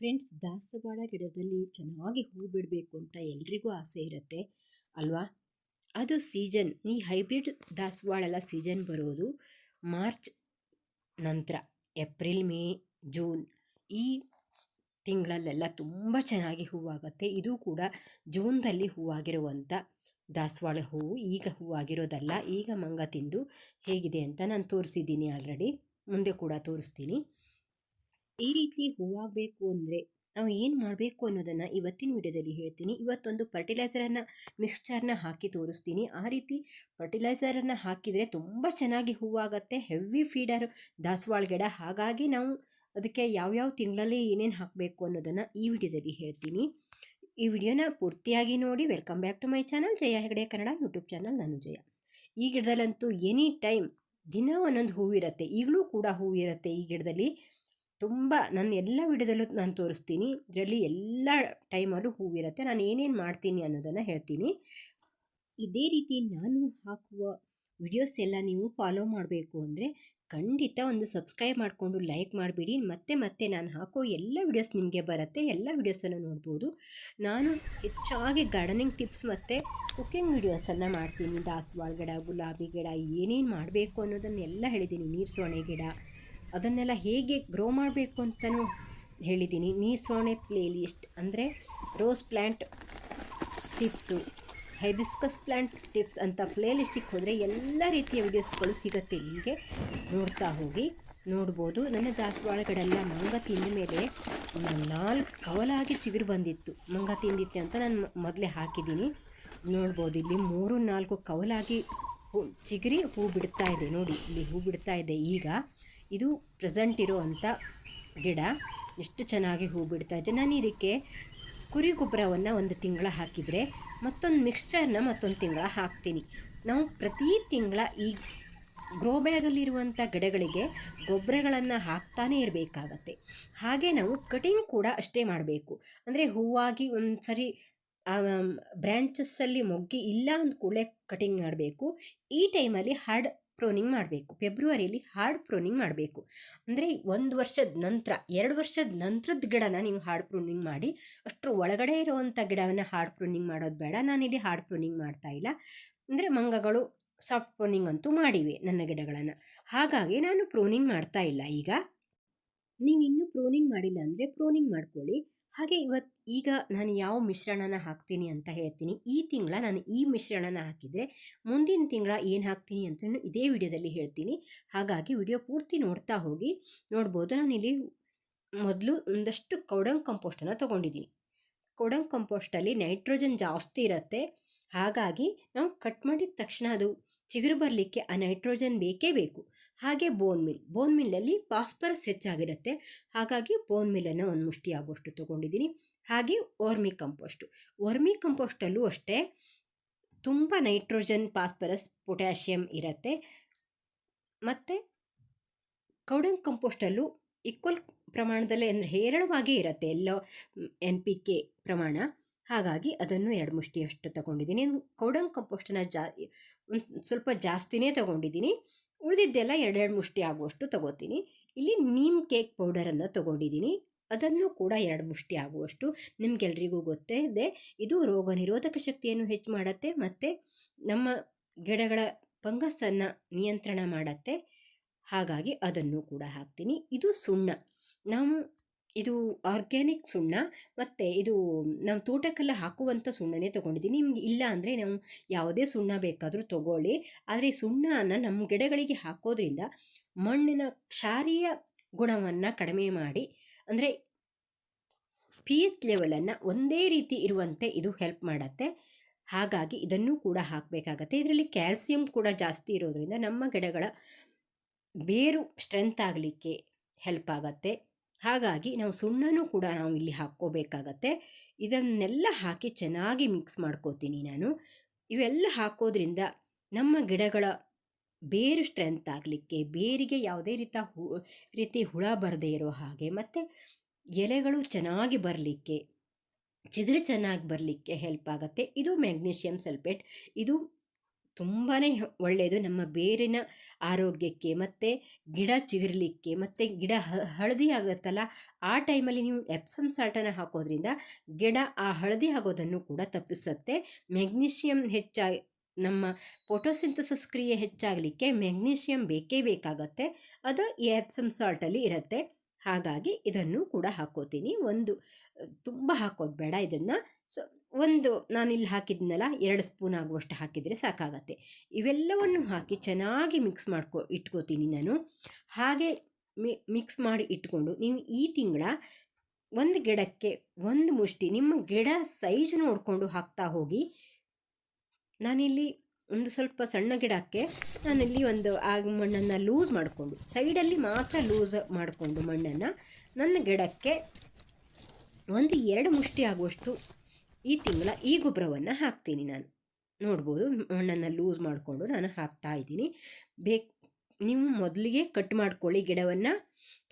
Friends ದಾಸವಾಳ ಗಿಡದಲ್ಲಿ ಚೆನ್ನಾಗಿ ಹೂ ಬಿಡಬೇಕು ಅಂತ ಎಲ್ರಿಗೂ ಆಸೆ ಇರುತ್ತೆ, ಅಲ್ವಾ? ಅದು ಸೀಸನ್ ಈ ಹೈಬ್ರಿಡ್ ದಾಸವಾಳೆಲ್ಲ ಸೀಸನ್ ಬರೋದು ಮಾರ್ಚ್ ನಂತರ ಏಪ್ರಿಲ್ ಮೇ ಜೂನ್ ಈ ತಿಂಗಳಲ್ಲೆಲ್ಲ ತುಂಬ ಚೆನ್ನಾಗಿ ಹೂವಾಗುತ್ತೆ. ಇದು ಕೂಡ ಜೂನ್ದಲ್ಲಿ ಹೂವಾಗಿರುವಂಥ ದಾಸವಾಳ ಹೂವು ಈಗ ಹೂವಾಗಿರೋದಲ್ಲ, ಈಗ ಮಂಗ ತಿಂದು ಹೇಗಿದೆ ಅಂತ ನಾನು ತೋರಿಸಿದ್ದೀನಿ ಆಲ್ರೆಡಿ ಮುಂದೆ ಕೂಡ ತೋರಿಸ್ತೀನಿ. ಈ ರೀತಿ ಹೂವಾಗಬೇಕು ಅಂದರೆ ನಾವು ಏನು ಮಾಡಬೇಕು ಅನ್ನೋದನ್ನು ಇವತ್ತಿನ ವಿಡಿಯೋದಲ್ಲಿ ಹೇಳ್ತೀನಿ. ಇವತ್ತೊಂದು ಫರ್ಟಿಲೈಸರನ್ನು ಮಿಕ್ಸ್ಚರ್ನ ಹಾಕಿ ತೋರಿಸ್ತೀನಿ. ಆ ರೀತಿ ಫರ್ಟಿಲೈಸರನ್ನು ಹಾಕಿದರೆ ತುಂಬ ಚೆನ್ನಾಗಿ ಹೂವಾಗುತ್ತೆ. ಹೆವಿ ಫೀಡರ್ ದಾಸವಾಳ ಗಿಡ. ಹಾಗಾಗಿ ನಾವು ಅದಕ್ಕೆ ಯಾವ್ಯಾವ ತಿಂಗಳಲ್ಲಿ ಏನೇನು ಹಾಕಬೇಕು ಅನ್ನೋದನ್ನು ಈ ವಿಡಿಯೋದಲ್ಲಿ ಹೇಳ್ತೀನಿ. ಈ ವಿಡಿಯೋನ ಪೂರ್ತಿಯಾಗಿ ನೋಡಿ welcome back to my channel Jaya Hegade Kannada YouTube channel ನಾನು ಜಯ. ಈ ಗಿಡದಲ್ಲಂತೂ ಎನಿ ಟೈಮ್ ದಿನ ಒಂದೊಂದು ಹೂವಿರುತ್ತೆ. ಈಗಲೂ ಕೂಡ ಹೂವಿರುತ್ತೆ ಈ ಗಿಡದಲ್ಲಿ. ತುಂಬ ನನ್ನ ಎಲ್ಲ ವಿಡಿಯೋದಲ್ಲೂ ನಾನು ತೋರಿಸ್ತೀನಿ. ಇದರಲ್ಲಿ ಎಲ್ಲ ಟೈಮಲ್ಲೂ ಹೂವಿರುತ್ತೆ ನಾನು ಏನೇನು ಮಾಡ್ತೀನಿ ಅನ್ನೋದನ್ನು ಹೇಳ್ತೀನಿ. ಇದೇ ರೀತಿ ನಾನು ಹಾಕುವ ವಿಡಿಯೋಸ್ ಎಲ್ಲ ನೀವು ಫಾಲೋ ಮಾಡಬೇಕು ಅಂದರೆ ಖಂಡಿತ ಒಂದು ಸಬ್ಸ್ಕ್ರೈಬ್ ಮಾಡಿಕೊಂಡು ಲೈಕ್ ಮಾಡಿಬಿಡಿ. ಮತ್ತೆ ಮತ್ತೆ ನಾನು ಹಾಕೋ ಎಲ್ಲ ವಿಡಿಯೋಸ್ ನಿಮಗೆ ಬರುತ್ತೆ. ಎಲ್ಲ ವಿಡಿಯೋಸನ್ನು ನೋಡ್ಬೋದು. ನಾನು ಹೆಚ್ಚಾಗಿ ಗಾರ್ಡನಿಂಗ್ ಟಿಪ್ಸ್ ಮತ್ತು ಕುಕ್ಕಿಂಗ್ ವಿಡಿಯೋಸನ್ನು ಮಾಡ್ತೀನಿ. ದಾಸವಾಳ ಗಿಡ, ಗುಲಾಬಿ ಗಿಡ, ಏನೇನು ಮಾಡಬೇಕು ಅನ್ನೋದನ್ನೆಲ್ಲ ಹೇಳಿದ್ದೀನಿ ನೀರು ಸೋಣೆ ಗಿಡ ಅದನ್ನೆಲ್ಲ ಹೇಗೆ ಗ್ರೋ ಮಾಡಬೇಕು ಅಂತಲೂ ಹೇಳಿದ್ದೀನಿ. ನೀ ಸೋಣೆ ಪ್ಲೇ ಲಿಸ್ಟ್ ಅಂದರೆ rose plant tips hibiscus plant tips ಅಂತ ಪ್ಲೇ ಲಿಸ್ಟಿಗೆ ಹೋದರೆ ಎಲ್ಲ ರೀತಿಯ ವಿಡಿಯೋಸ್ಗಳು ಸಿಗುತ್ತೆ. ನಿಮಗೆ ನೋಡ್ತಾ ಹೋಗಿ ನೋಡ್ಬೋದು. ನನ್ನ ದಾಸವಾಳಗಳೆಲ್ಲ ಮಂಗ ತಿಂದ ಮೇಲೆ ಒಂದು ನಾಲ್ಕು ಕವಲಾಗಿ ಚಿಗುರು ಬಂದಿತ್ತು. ಮಂಗ ತಿಂದಿತ್ತೆ ಅಂತ ನಾನು ಮೊದಲೇ ಹಾಕಿದ್ದೀನಿ. ನೋಡ್ಬೋದು, ಇಲ್ಲಿ ಮೂರು ನಾಲ್ಕು ಕವಲಾಗಿ ಹೂ, ಚಿಗುರಿ ಹೂ ಬಿಡ್ತಾ ಇದೆ. ನೋಡಿ, ಇಲ್ಲಿ ಹೂ ಬಿಡ್ತಾ ಇದೆ. ಈಗ ಇದು ಪ್ರೆಸೆಂಟ್ ಇರೋ ಅಂಥ ಗಿಡ. ಎಷ್ಟು ಚೆನ್ನಾಗಿ ಹೂ ಬಿಡ್ತಾ ಇದೆ. ನಾನು ಇದಕ್ಕೆ ಕುರಿ ಗೊಬ್ಬರವನ್ನು ಒಂದು ತಿಂಗಳ ಹಾಕಿದರೆ ಮತ್ತೊಂದು ಮಿಕ್ಸ್ಚರ್ನ ಮತ್ತೊಂದು ತಿಂಗಳ ಹಾಕ್ತೀನಿ. ನಾವು ಪ್ರತಿ ತಿಂಗಳ ಈ ಗ್ರೋ ಬ್ಯಾಗಲ್ಲಿರುವಂಥ ಗಿಡಗಳಿಗೆ ಗೊಬ್ಬರಗಳನ್ನು ಹಾಕ್ತಾನೆ ಇರಬೇಕಾಗತ್ತೆ. ಹಾಗೆ ನಾವು ಕಟಿಂಗ್ ಕೂಡ ಅಷ್ಟೇ ಮಾಡಬೇಕು. ಅಂದರೆ ಹೂವಾಗಿ ಒಂದು ಸರಿ ಬ್ರ್ಯಾಂಚಸ್ಸಲ್ಲಿ ಮೊಗ್ಗಿ ಇಲ್ಲ ಅಂದ ಕೂಡಲೇ ಕಟಿಂಗ್ ಮಾಡಬೇಕು. ಈ ಟೈಮಲ್ಲಿ ಹಾರ್ಡ್ ಪ್ರೋನಿಂಗ್ ಮಾಡಬೇಕು. ಫೆಬ್ರವರಿಯಲ್ಲಿ ಹಾರ್ಡ್ ಪ್ರೋನಿಂಗ್ ಮಾಡಬೇಕು. ಅಂದರೆ ಒಂದು ವರ್ಷದ ನಂತರ, ಎರಡು ವರ್ಷದ ನಂತರದ ಗಿಡನ ನೀವು ಹಾರ್ಡ್ ಪ್ರೋನಿಂಗ್ ಮಾಡಿ, ಅಷ್ಟರ ಒಳಗಡೆ ಇರುವಂಥ ಗಿಡವನ್ನು ಹಾರ್ಡ್ ಪ್ರೋನಿಂಗ್ ಮಾಡೋದು ಬೇಡ. ನಾನಿಲ್ಲಿ ಹಾರ್ಡ್ ಪ್ರೋನಿಂಗ್ ಮಾಡ್ತಾ ಇಲ್ಲ. ಅಂದರೆ ಮಂಗಗಳು ಸಾಫ್ಟ್ ಪ್ರೋನಿಂಗ್ ಅಂತೂ ಮಾಡಿವೆ ನನ್ನ ಗಿಡಗಳನ್ನು. ಹಾಗಾಗಿ ನಾನು ಪ್ರೋನಿಂಗ್ ಮಾಡ್ತಾ ಇಲ್ಲ ಈಗ. ನೀವು ಇನ್ನೂ ಪ್ರೋನಿಂಗ್ ಮಾಡಿಲ್ಲ ಅಂದರೆ ಪ್ರೋನಿಂಗ್ ಮಾಡ್ಕೊಳ್ಳಿ. ಹಾಗೆ ಇವತ್ತು ಈಗ ನಾನು ಯಾವ ಮಿಶ್ರಣನ ಹಾಕ್ತೀನಿ ಅಂತ ಹೇಳ್ತೀನಿ. ಈ ತಿಂಗಳ ನಾನು ಈ ಮಿಶ್ರಣನ ಹಾಕಿದರೆ ಮುಂದಿನ ತಿಂಗಳ ಏನು ಹಾಕ್ತೀನಿ ಅಂತ ಇದೇ ವಿಡಿಯೋದಲ್ಲಿ ಹೇಳ್ತೀನಿ. ಹಾಗಾಗಿ ವಿಡಿಯೋ ಪೂರ್ತಿ ನೋಡ್ತಾ ಹೋಗಿ ನೋಡ್ಬೋದು. ನಾನಿಲ್ಲಿ ಮೊದಲು ಒಂದಷ್ಟು ಕೌಡಂಗ್ ಕಂಪೋಸ್ಟನ್ನು ತೊಗೊಂಡಿದ್ದೀನಿ ಕೊಡಂಗ್ ಕಂಪೋಸ್ಟಲ್ಲಿ ನೈಟ್ರೋಜನ್ ಜಾಸ್ತಿ ಇರುತ್ತೆ. ಹಾಗಾಗಿ ನಾವು ಕಟ್ ಮಾಡಿದ ತಕ್ಷಣ ಅದು ಚಿಗುರು ಬರಲಿಕ್ಕೆ ಆ ನೈಟ್ರೋಜನ್ ಬೇಕೇ ಬೇಕು. ಹಾಗೆ ಬೋನ್ ಮಿಲ್ ಬೋನ್ ಮಿಲ್ಲಲ್ಲಿ ಫಾಸ್ಫರಸ್ ಹೆಚ್ಚಾಗಿರುತ್ತೆ. ಹಾಗಾಗಿ ಬೋನ್ ಮಿಲ್ಲನ್ನು ಒಂದು ಮುಷ್ಟಿ ಆಗುವಷ್ಟು ತೊಗೊಂಡಿದ್ದೀನಿ ಹಾಗೆ ವರ್ಮಿ ಕಂಪೋಸ್ಟು ವರ್ಮಿ ಕಂಪೋಸ್ಟಲ್ಲೂ ಅಷ್ಟೇ ತುಂಬ ನೈಟ್ರೋಜನ್ ಫಾಸ್ಫರಸ್ ಪೊಟ್ಯಾಷಿಯಮ್ ಇರುತ್ತೆ. ಮತ್ತು ಕೌಡಂಗ್ ಕಂಪೋಸ್ಟಲ್ಲೂ ಈಕ್ವಲ್ ಪ್ರಮಾಣದಲ್ಲಿ ಅಂದರೆ ಹೇರಳವಾಗಿ ಇರುತ್ತೆ ಎಲ್ಲ ಎನ್ ಪಿ ಕೆ ಪ್ರಮಾಣ. ಹಾಗಾಗಿ ಅದನ್ನು ಎರಡು ಮುಷ್ಟಿಯಷ್ಟು ತಗೊಂಡಿದ್ದೀನಿ ಕೌಡಂಗ್ ಕಂಪೋಸ್ಟನ್ನು ಜಾ ಸ್ವಲ್ಪ ಜಾಸ್ತಿನೇ ತಗೊಂಡಿದ್ದೀನಿ ಉಳಿದಿದ್ದೆಲ್ಲ ಎರಡೆರಡು ಮುಷ್ಟಿ ಆಗುವಷ್ಟು ತಗೋತೀನಿ. ಇಲ್ಲಿ ನೀಮ್ ಕೇಕ್ ಪೌಡರನ್ನು ತಗೊಂಡಿದ್ದೀನಿ. ಅದನ್ನು ಕೂಡ ಎರಡು ಮುಷ್ಟಿ ಆಗುವಷ್ಟು ನಿಮಗೆಲ್ರಿಗೂ ಗೊತ್ತೇ ಇದೆ ಇದು ರೋಗ ನಿರೋಧಕ ಶಕ್ತಿಯನ್ನು ಹೆಚ್ಚು ಮಾಡುತ್ತೆ ಮತ್ತು ನಮ್ಮ ಗಿಡಗಳ ಫಂಗಸ್ಸನ್ನು ನಿಯಂತ್ರಣ ಮಾಡುತ್ತೆ. ಹಾಗಾಗಿ ಅದನ್ನು ಕೂಡ ಹಾಕ್ತೀನಿ. ಇದು ಸುಣ್ಣ. ನಾವು ಇದು ಆರ್ಗ್ಯಾನಿಕ್ ಸುಣ್ಣ ಮತ್ತು ಇದು ನಾವು ತೋಟಕ್ಕೆಲ್ಲ ಹಾಕುವಂಥ ಸುಣ್ಣನೇ ತೊಗೊಂಡಿದ್ದೀನಿ. ನಿಮ್ಗೆ ಇಲ್ಲ ಅಂದರೆ ನಾವು ಯಾವುದೇ ಸುಣ್ಣ ಬೇಕಾದರೂ ತಗೊಳ್ಳಿ. ಆದರೆ ಸುಣ್ಣನ ನಮ್ಮ ಗಿಡಗಳಿಗೆ ಹಾಕೋದ್ರಿಂದ ಮಣ್ಣಿನ ಕ್ಷಾರೀಯ ಗುಣವನ್ನು ಕಡಿಮೆ ಮಾಡಿ, ಅಂದರೆ ಪಿ ಎಚ್ ಲೆವೆಲನ್ನು ಒಂದೇ ರೀತಿ ಇರುವಂತೆ ಇದು ಹೆಲ್ಪ್ ಮಾಡುತ್ತೆ. ಹಾಗಾಗಿ ಇದನ್ನು ಕೂಡ ಹಾಕಬೇಕಾಗತ್ತೆ. ಇದರಲ್ಲಿ ಕ್ಯಾಲ್ಸಿಯಂ ಕೂಡ ಜಾಸ್ತಿ ಇರೋದರಿಂದ ನಮ್ಮ ಗಿಡಗಳ ಬೇರು ಸ್ಟ್ರೆಂತ್ ಆಗಲಿಕ್ಕೆ ಹೆಲ್ಪ್ ಆಗುತ್ತೆ. ಹಾಗಾಗಿ ನಾವು ಸುಣ್ಣನೂ ಕೂಡ ನಾವು ಇಲ್ಲಿ ಹಾಕ್ಕೋಬೇಕಾಗತ್ತೆ. ಇದನ್ನೆಲ್ಲ ಹಾಕಿ ಚೆನ್ನಾಗಿ ಮಿಕ್ಸ್ ಮಾಡ್ಕೋತೀನಿ ನಾನು. ಇವೆಲ್ಲ ಹಾಕೋದ್ರಿಂದ ನಮ್ಮ ಗಿಡಗಳ ಬೇರು ಸ್ಟ್ರೆಂತ್ ಆಗಲಿಕ್ಕೆ, ಬೇರಿಗೆ ಯಾವುದೇ ರೀತಿ ಹು, ರೀತಿ ಹುಳ ಬರದೇ ಇರೋ ಹಾಗೆ, ಮತ್ತು ಎಲೆಗಳು ಚೆನ್ನಾಗಿ ಬರಲಿಕ್ಕೆ, ಚಿಗುರು ಚೆನ್ನಾಗಿ ಬರಲಿಕ್ಕೆ ಹೆಲ್ಪ್ ಆಗುತ್ತೆ. ಇದು ಮ್ಯಾಗ್ನೀಷಿಯಮ್ ಸಲ್ಫೇಟ್ ಇದು ತುಂಬಾ ಒಳ್ಳೆಯದು ನಮ್ಮ ಬೇರಿನ ಆರೋಗ್ಯಕ್ಕೆ ಮತ್ತು ಗಿಡ ಚಿಗುರಲಿಕ್ಕೆ ಮತ್ತು ಗಿಡ ಹಳದಿ ಆಗುತ್ತಲ್ಲ, ಆ ಟೈಮಲ್ಲಿ ನೀವು ಎಪ್ಸಮ್ ಸಾಲ್ಟನ್ನು ಹಾಕೋದ್ರಿಂದ ಗಿಡ ಆ ಹಳದಿ ಆಗೋದನ್ನು ಕೂಡ ತಪ್ಪಿಸುತ್ತೆ. ಮೆಗ್ನೀಷಿಯಮ್ ಹೆಚ್ಚಾಗಿ, ನಮ್ಮ ಫೋಟೋಸಿಂಥಸಿಸ್ ಕ್ರಿಯೆ ಹೆಚ್ಚಾಗಲಿಕ್ಕೆ ಮೆಗ್ನೀಷಿಯಮ್ ಬೇಕೇ ಬೇಕಾಗತ್ತೆ. ಅದು ಈ ಎಪ್ಸಮ್ ಸಾಲ್ಟಲ್ಲಿ ಇರುತ್ತೆ. ಹಾಗಾಗಿ ಇದನ್ನು ಕೂಡ ಹಾಕೋತೀನಿ. ಒಂದು, ತುಂಬ ಹಾಕೋದು ಬೇಡ ಇದನ್ನು. ಸೊ ಒಂದು ನಾನಿಲ್ಲಿ ಹಾಕಿದ್ನಲ್ಲ, ಎರಡು ಸ್ಪೂನ್ ಆಗುವಷ್ಟು ಹಾಕಿದರೆ ಸಾಕಾಗತ್ತೆ. ಇವೆಲ್ಲವನ್ನು ಹಾಕಿ ಚೆನ್ನಾಗಿ ಮಿಕ್ಸ್ ಮಾಡ್ಕೊ, ಇಟ್ಕೋತೀನಿ ನಾನು. ಹಾಗೆ ಮಿಕ್ಸ್ ಮಾಡಿ ಇಟ್ಕೊಂಡು ನೀವು ಈ ತಿಂಗಳ ಒಂದು ಗಿಡಕ್ಕೆ ಒಂದು ಮುಷ್ಟಿ, ನಿಮ್ಮ ಗಿಡ ಸೈಜ್ ನೋಡಿಕೊಂಡು ಹಾಕ್ತಾ ಹೋಗಿ, ನಾನಿಲ್ಲಿ ಒಂದು ಸ್ವಲ್ಪ ಸಣ್ಣ ಗಿಡಕ್ಕೆ ನಾನಿಲ್ಲಿ ಒಂದು ಆ ಮಣ್ಣನ್ನು ಲೂಸ್ ಮಾಡಿಕೊಂಡು, ಸೈಡಲ್ಲಿ ಮಾತ್ರ ಲೂಸ್ ಮಾಡಿಕೊಂಡು ಮಣ್ಣನ್ನು, ನನ್ನ ಗಿಡಕ್ಕೆ ಒಂದು ಎರಡು ಮುಷ್ಟಿ ಆಗುವಷ್ಟು ಈ ತಿಂಗಳ ಈ ಗೊಬ್ಬರವನ್ನು ಹಾಕ್ತೀನಿ ನಾನು. ನೋಡ್ಬೋದು ಮಣ್ಣನ್ನು ಲೂಸ್ ಮಾಡಿಕೊಂಡು ನಾನು ಹಾಕ್ತಾ ಇದ್ದೀನಿ. ಬೇಕ್, ನೀವು ಮೊದಲಿಗೆ ಕಟ್ ಮಾಡ್ಕೊಳ್ಳಿ ಗಿಡವನ್ನು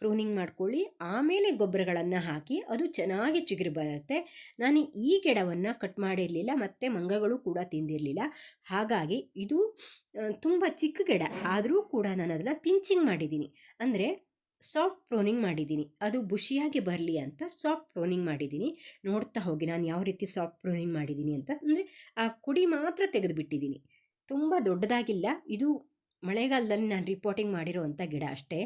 ಪ್ರೂನಿಂಗ್ ಮಾಡ್ಕೊಳ್ಳಿ, ಆಮೇಲೆ ಗೊಬ್ಬರಗಳನ್ನು ಹಾಕಿ ಅದು ಚೆನ್ನಾಗಿ ಚಿಗುರು ಬರುತ್ತೆ. ನಾನು ಈ ಗಿಡವನ್ನು ಕಟ್ ಮಾಡಿರಲಿಲ್ಲ, ಮತ್ತು ಮಂಗಗಳು ಕೂಡ ತಿಂದಿರಲಿಲ್ಲ. ಹಾಗಾಗಿ ಇದು ತುಂಬ ಚಿಕ್ಕ ಗಿಡ, ಆದರೂ ಕೂಡ ನಾನು ಅದನ್ನು ಪಿಂಚಿಂಗ್ ಮಾಡಿದ್ದೀನಿ. ಅಂದರೆ ಸಾಫ್ಟ್ ಪ್ರೋನಿಂಗ್ ಮಾಡಿದ್ದೀನಿ. ಅದು ಬುಷಿಯಾಗಿ ಬರಲಿ ಅಂತ ಸಾಫ್ಟ್ ಪ್ರೋನಿಂಗ್ ಮಾಡಿದ್ದೀನಿ. ನೋಡ್ತಾ ಹೋಗಿ ನಾನು ಯಾವ ರೀತಿ ಸಾಫ್ಟ್ ಪ್ರೋನಿಂಗ್ ಮಾಡಿದ್ದೀನಿ ಅಂತ. ಅಂದರೆ ಆ ಕುಡಿ ಮಾತ್ರ ತೆಗೆದುಬಿಟ್ಟಿದ್ದೀನಿ. ತುಂಬ ದೊಡ್ಡದಾಗಿಲ್ಲ. ಇದು ಮಳೆಗಾಲದಲ್ಲಿ ನಾನು ರಿಪೋರ್ಟಿಂಗ್ ಮಾಡಿರೋವಂಥ ಗಿಡ ಅಷ್ಟೇ.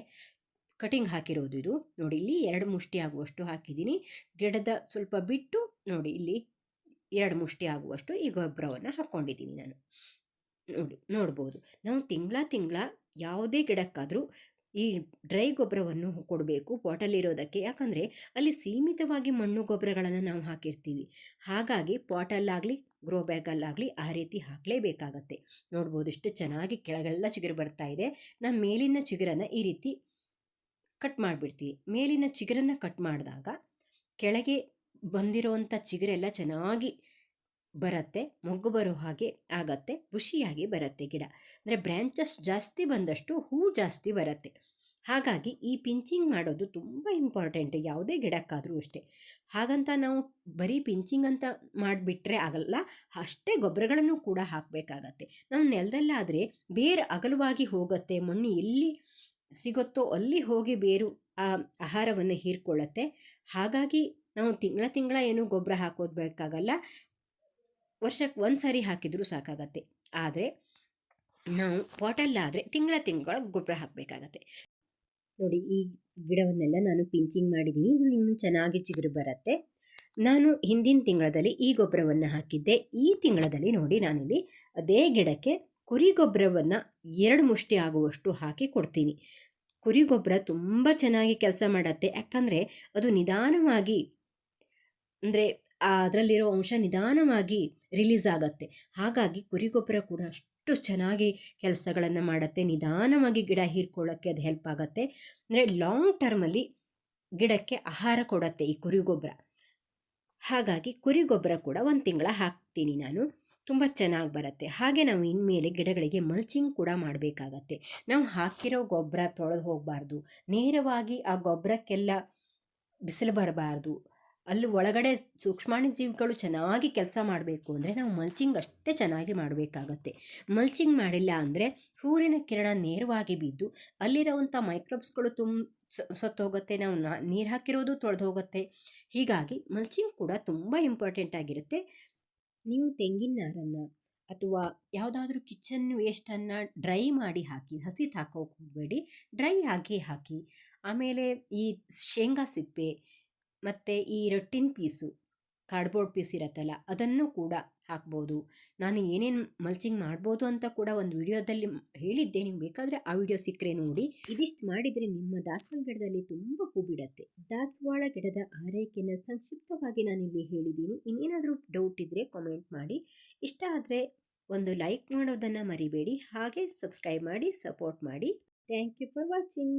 ಕಟಿಂಗ್ ಹಾಕಿರೋದು ಇದು. ನೋಡಿ, ಇಲ್ಲಿ ಎರಡು ಮುಷ್ಟಿ ಆಗುವಷ್ಟು ಹಾಕಿದ್ದೀನಿ. ಗಿಡದ ಸ್ವಲ್ಪ ಬಿಟ್ಟು ನೋಡಿ, ಇಲ್ಲಿ ಎರಡು ಮುಷ್ಟಿ ಆಗುವಷ್ಟು ಈ ಗೊಬ್ಬರವನ್ನು ಹಾಕ್ಕೊಂಡಿದ್ದೀನಿ ನಾನು. ನೋಡಿ, ನೋಡ್ಬೋದು. ನಾವು ತಿಂಗಳ ತಿಂಗಳ ಯಾವುದೇ ಗಿಡಕ್ಕಾದರೂ ಈ ಡ್ರೈ ಗೊಬ್ಬರವನ್ನು ಕೊಡಬೇಕು ಪಾಟಲ್ಲಿರೋದಕ್ಕೆ ಯಾಕಂದರೆ ಅಲ್ಲಿ ಸೀಮಿತವಾಗಿ ಮಣ್ಣು ಗೊಬ್ಬರಗಳನ್ನು ನಾವು ಹಾಕಿರ್ತೀವಿ. ಹಾಗಾಗಿ ಪಾಟಲ್ಲಾಗಲಿ ಗ್ರೋ ಬ್ಯಾಗಲ್ಲಾಗಲಿ ಆ ರೀತಿ ಹಾಕಲೇಬೇಕಾಗತ್ತೆ. ನೋಡ್ಬೋದು ಇಷ್ಟು ಚೆನ್ನಾಗಿ ಕೆಳಗೆಲ್ಲ ಚಿಗುರು ಬರ್ತಾ ಇದೆ. ನಾನು ಮೇಲಿನ ಚಿಗುರನ್ನು ಈ ರೀತಿ ಕಟ್ ಮಾಡಿಬಿಡ್ತೀವಿ ಮೇಲಿನ ಚಿಗುರನ್ನು ಕಟ್ ಮಾಡಿದಾಗ ಕೆಳಗೆ ಬಂದಿರೋವಂಥ ಚಿಗುರೆಲ್ಲ ಚೆನ್ನಾಗಿ ಬರುತ್ತೆ, ಮೊಗ್ಗು ಬರೋ ಹಾಗೆ ಆಗತ್ತೆ ಖುಷಿಯಾಗಿ ಬರುತ್ತೆ ಗಿಡ. ಅಂದರೆ ಬ್ರ್ಯಾಂಚಸ್ ಜಾಸ್ತಿ ಬಂದಷ್ಟು ಹೂ ಜಾಸ್ತಿ ಬರುತ್ತೆ. ಹಾಗಾಗಿ ಈ ಪಿಂಚಿಂಗ್ ಮಾಡೋದು ತುಂಬ ಇಂಪಾರ್ಟೆಂಟ್ ಯಾವುದೇ ಗಿಡಕ್ಕಾದರೂ ಅಷ್ಟೇ. ಹಾಗಂತ ನಾವು ಬರೀ ಪಿಂಚಿಂಗ್ ಅಂತ ಮಾಡಿಬಿಟ್ರೆ ಆಗಲ್ಲ, ಅಷ್ಟೇ ಗೊಬ್ಬರಗಳನ್ನು ಕೂಡ ಹಾಕಬೇಕಾಗತ್ತೆ. ನಾವು ನೆಲದಲ್ಲಾದರೆ ಬೇರೆ ಅಗಲವಾಗಿ ಹೋಗುತ್ತೆ, ಮಣ್ಣು ಎಲ್ಲಿ ಸಿಗುತ್ತೋ ಅಲ್ಲಿ ಹೋಗಿ ಬೇರು, ಆ, ಆಹಾರವನ್ನು ಹೀರ್ಕೊಳ್ಳುತ್ತೆ. ಹಾಗಾಗಿ ನಾವು ತಿಂಗಳ ತಿಂಗಳ ಏನು ಗೊಬ್ಬರ ಹಾಕೋದು ಬೇಕಾಗಲ್ಲ ವರ್ಷಕ್ಕೆ ಒಂದು ಸಾರಿ ಹಾಕಿದರೂ ಸಾಕಾಗತ್ತೆ. ಆದರೆ ನಾವು ಪಾಟಲ್ಲಾದರೆ ತಿಂಗಳ ತಿಂಗಳ ಗೊಬ್ಬರ ಹಾಕಬೇಕಾಗತ್ತೆ. ನೋಡಿ, ಈ ಗಿಡವನ್ನೆಲ್ಲ ನಾನು ಪಿಂಚಿಂಗ್ ಮಾಡಿದ್ದೀನಿ ಇದು ಇನ್ನೂ ಚೆನ್ನಾಗಿ ಚಿಗುರು ಬರುತ್ತೆ. ನಾನು ಹಿಂದಿನ ತಿಂಗಳಲ್ಲಿ ಈ ಗೊಬ್ಬರವನ್ನು ಹಾಕಿದ್ದೆ. ಈ ತಿಂಗಳಲ್ಲಿ ನೋಡಿ ನಾನಿಲ್ಲಿ ಅದೇ ಗಿಡಕ್ಕೆ ಕುರಿ ಗೊಬ್ಬರವನ್ನು ಎರಡು ಮುಷ್ಟಿ ಆಗುವಷ್ಟು ಹಾಕಿ ಕೊಡ್ತೀನಿ. ಕುರಿ ಗೊಬ್ಬರ ತುಂಬ ಚೆನ್ನಾಗಿ ಕೆಲಸ ಮಾಡುತ್ತೆ. ಯಾಕಂದರೆ ಅದು ನಿಧಾನವಾಗಿ ಅಂದರೆ ಅದರಲ್ಲಿರೋ ಅಂಶ ನಿಧಾನವಾಗಿ ರಿಲೀಸ್ ಆಗುತ್ತೆ. ಹಾಗಾಗಿ ಕುರಿ ಗೊಬ್ಬರ ಕೂಡ ಅಷ್ಟು ಚೆನ್ನಾಗಿ ಕೆಲಸಗಳನ್ನು ಮಾಡುತ್ತೆ. ನಿಧಾನವಾಗಿ ಗಿಡ ಹೀರ್ಕೊಳ್ಳೋಕ್ಕೆ ಅದು ಹೆಲ್ಪ್ ಆಗುತ್ತೆ. ಅಂದರೆ ಲಾಂಗ್ ಟರ್ಮಲ್ಲಿ ಗಿಡಕ್ಕೆ ಆಹಾರ ಕೊಡುತ್ತೆ ಈ ಕುರಿ ಗೊಬ್ಬರ. ಹಾಗಾಗಿ ಕುರಿ ಗೊಬ್ಬರ ಕೂಡ ಒಂದು ತಿಂಗಳ ಹಾಕ್ತೀನಿ ನಾನು. ತುಂಬ ಚೆನ್ನಾಗಿ ಬರುತ್ತೆ. ಹಾಗೆ ನಾವು ಇನ್ಮೇಲೆ ಗಿಡಗಳಿಗೆ ಮಲ್ಚಿಂಗ್ ಕೂಡ ಮಾಡಬೇಕಾಗತ್ತೆ. ನಾವು ಹಾಕಿರೋ ಗೊಬ್ಬರ ತೊಳೆದು ಹೋಗಬಾರ್ದು. ನೇರವಾಗಿ ಆ ಗೊಬ್ಬರಕ್ಕೆಲ್ಲ ಬಿಸಿಲು ಬರಬಾರ್ದು. ಅಲ್ಲಿ ಒಳಗಡೆ ಸೂಕ್ಷ್ಮಾಣು ಜೀವಿಗಳು ಚೆನ್ನಾಗಿ ಕೆಲಸ ಮಾಡಬೇಕು ಅಂದರೆ ನಾವು ಮಲ್ಚಿಂಗ್ ಅಷ್ಟೇ ಚೆನ್ನಾಗಿ ಮಾಡಬೇಕಾಗತ್ತೆ. ಮಲ್ಚಿಂಗ್ ಮಾಡಿಲ್ಲ ಅಂದರೆ ಸೂರ್ಯನ ಕಿರಣ ನೇರವಾಗಿ ಬಿದ್ದು ಅಲ್ಲಿರುವಂಥ ಮೈಕ್ರೋಬ್ಸ್ಗಳು ತುಂಬ ಸತ್ತೋಗುತ್ತೆ, ನಾವು ನೀರು ಹಾಕಿರೋದು ತೊಳೆದು ಹೋಗುತ್ತೆ ಹೀಗಾಗಿ ಮಲ್ಚಿಂಗ್ ಕೂಡ ತುಂಬ ಇಂಪಾರ್ಟೆಂಟ್ ಆಗಿರುತ್ತೆ. ನೀವು ತೆಂಗಿನ ನಾರನ್ನು ಅಥವಾ ಯಾವುದಾದ್ರೂ ಕಿಚನ್ ವೇಸ್ಟನ್ನು ಡ್ರೈ ಮಾಡಿ ಹಾಕಿ, ಹಸಿ ಹಾಕೋಕೆ ಹೋಗಬೇಡಿ. ಡ್ರೈ ಆಗಿ ಹಾಕಿ, ಆಮೇಲೆ ಈ ಶೇಂಗಾ ಸಿಪ್ಪೆ ಮತ್ತು ಈ ರೊಟ್ಟಿನ ಪೀಸು ಕಾರ್ಡ್ಬೋರ್ಡ್ ಪೀಸ್ ಇರತ್ತಲ್ಲ, ಅದನ್ನು ಕೂಡ ಹಾಕ್ಬೋದು. ನಾನು ಏನೇನು ಮಲ್ಚಿಂಗ್ ಮಾಡ್ಬೋದು ಅಂತ ಕೂಡ ಒಂದು ವಿಡಿಯೋದಲ್ಲಿ ಹೇಳಿದ್ದೆ, ನಿಮ್ಗೆ ಬೇಕಾದರೆ ಆ ವಿಡಿಯೋ ಸಿಕ್ಕರೆ ನೋಡಿ. ಇದಿಷ್ಟು ಮಾಡಿದರೆ ನಿಮ್ಮ ದಾಸವಾಳ ಗಿಡದಲ್ಲಿ ತುಂಬ ಹೂ ಬಿಡತ್ತೆ. ದಾಸವಾಳ ಗಿಡದ ಆರೈಕೆನ ಸಂಕ್ಷಿಪ್ತವಾಗಿ ನಾನಿಲ್ಲಿ ಹೇಳಿದ್ದೀನಿ. ಇನ್ನೇನಾದರೂ ಡೌಟ್ ಇದ್ದರೆ ಕಾಮೆಂಟ್ ಮಾಡಿ. ಇಷ್ಟ ಆದರೆ ಒಂದು ಲೈಕ್ ಮಾಡೋದನ್ನು ಮರಿಬೇಡಿ. ಹಾಗೆ ಸಬ್ಸ್ಕ್ರೈಬ್ ಮಾಡಿ ಸಪೋರ್ಟ್ ಮಾಡಿ. Thank you for watching